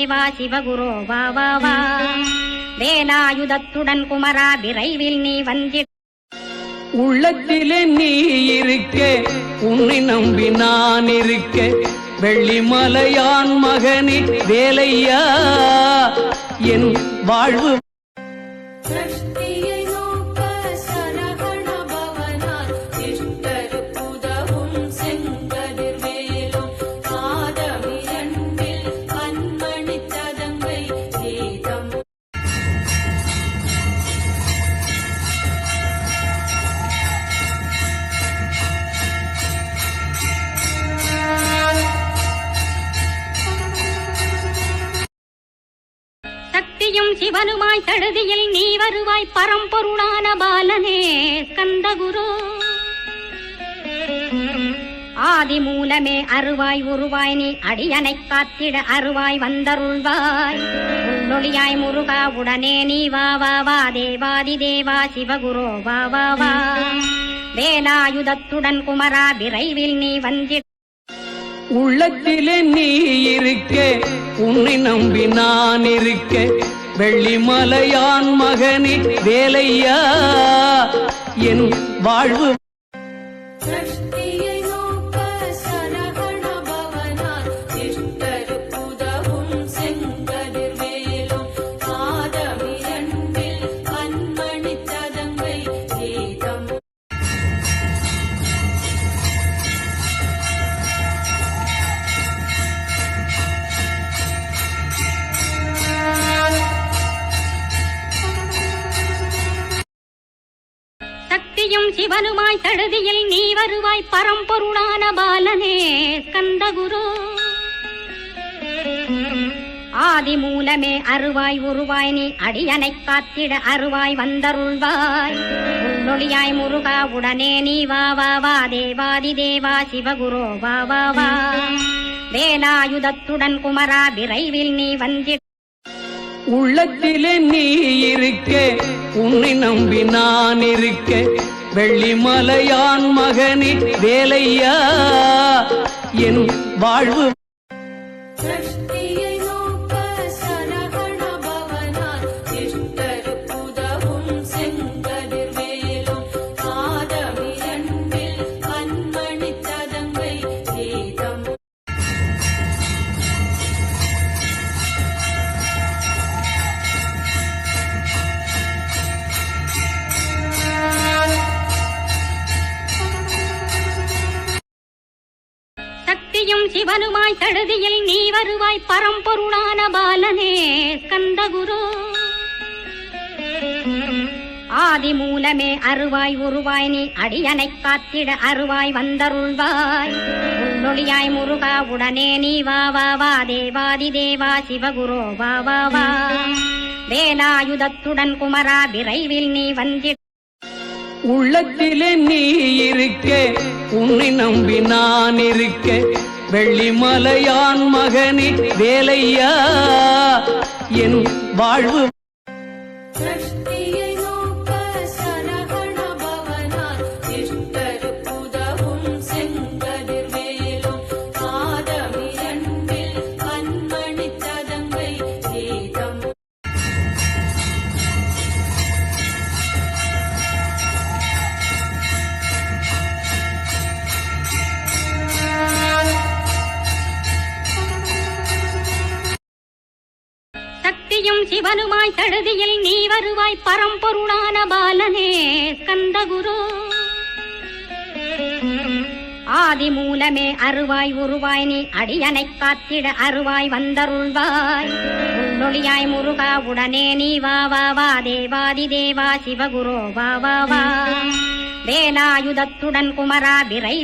தேவா சிவகுரோ வா வா வா. வேலாயுதத்துடன் குமரா விரைவில் நீ வந்தி உள்ளத்திலே நீ இருக்க உன்னை நம்பி நான் இருக்க வெள்ளிமலையான் மகனே வேலையா? என் வாழ்வு சக்தியும் சிவனுமாய் சடுதியில் நீ வருவாய் பரம்பொருளான பாலனே ஸ்கந்தகுரு ஆதி மூலமே அருவாய் உருவாய் நீ அடியனை காத்திட அருவாய் வந்தருள்வாய். உள்ளொளியாய் முருகா உடனே நீ வா வா வா தேவாதி தேவா சிவகுரோ வா வா வா. வேலாயுதத்துடன் குமரா விரைவில் நீ வந்திட உள்ளத்திலே நீ இருக்க உன்னை நம்பி நான் இருக்க. வெள்ளிமலையான் மகனே வேலையா? என் வாழ்வு சக்தியும் சிவனுமாய் சடுதியில் நீ வருவாய் பரம்பொருளான பாலனே ஸ்கந்தகுரு ஆதி மூலமே அருவாய் உருவாய் நீ அடியனை காத்திட அருவாய் வந்தருள்வாய். உள்ளொளியாய் முருகா உடனே நீ வா வா வா தேவாதி தேவா சிவகுரோ வா வா வா. வேலாயுதத்துடன் குமரா விரைவில் நீ வந்தி உள்ளத்திலே நீ இருக்க உன்னை நம்பி நான் இருக்க. வெள்ளிமலையான் மகனே வேலையா? என் வாழ்வு சக்தியும் சிவனுமாய் சடுதியில் நீ வருவாய் பரம்பொருளான பாலனே ஸ்கந்தகுரு ஆதி மூலமே அருவாய் உருவாய் நீ அடியனை காத்திட அருவாய் வந்தருள்வாய். உள்ளொளியாய் முருகா உடனே நீ வா வா வா தேவாதி தேவா சிவகுரோ வா வா வா. வேலாயுதத்துடன் குமரா விரைவில் நீ வந்தி உள்ளத்திலே நீ இருக்க உன்னை நம்பி நான் இருக்க. வெள்ளிமலையான் மகனே வேலையா? என் வாழ்வு சக்தியும் சிவனுமாய் சடுதியில் நீ வருவாய் பரம்பொருளான பாலனே ஸ்கந்தகுரு. ஆதி மூலமே அருவாய் உருவாய் நீ அடியனைக் காத்திட அருவாய் வந்தருள்வாய். உள்ளொளியாய் முருகா உடனே நீ வா வா வா தேவாதி தேவா சிவகுரோ வா வா வா. வேலாயுதத்துடன் குமரா விரை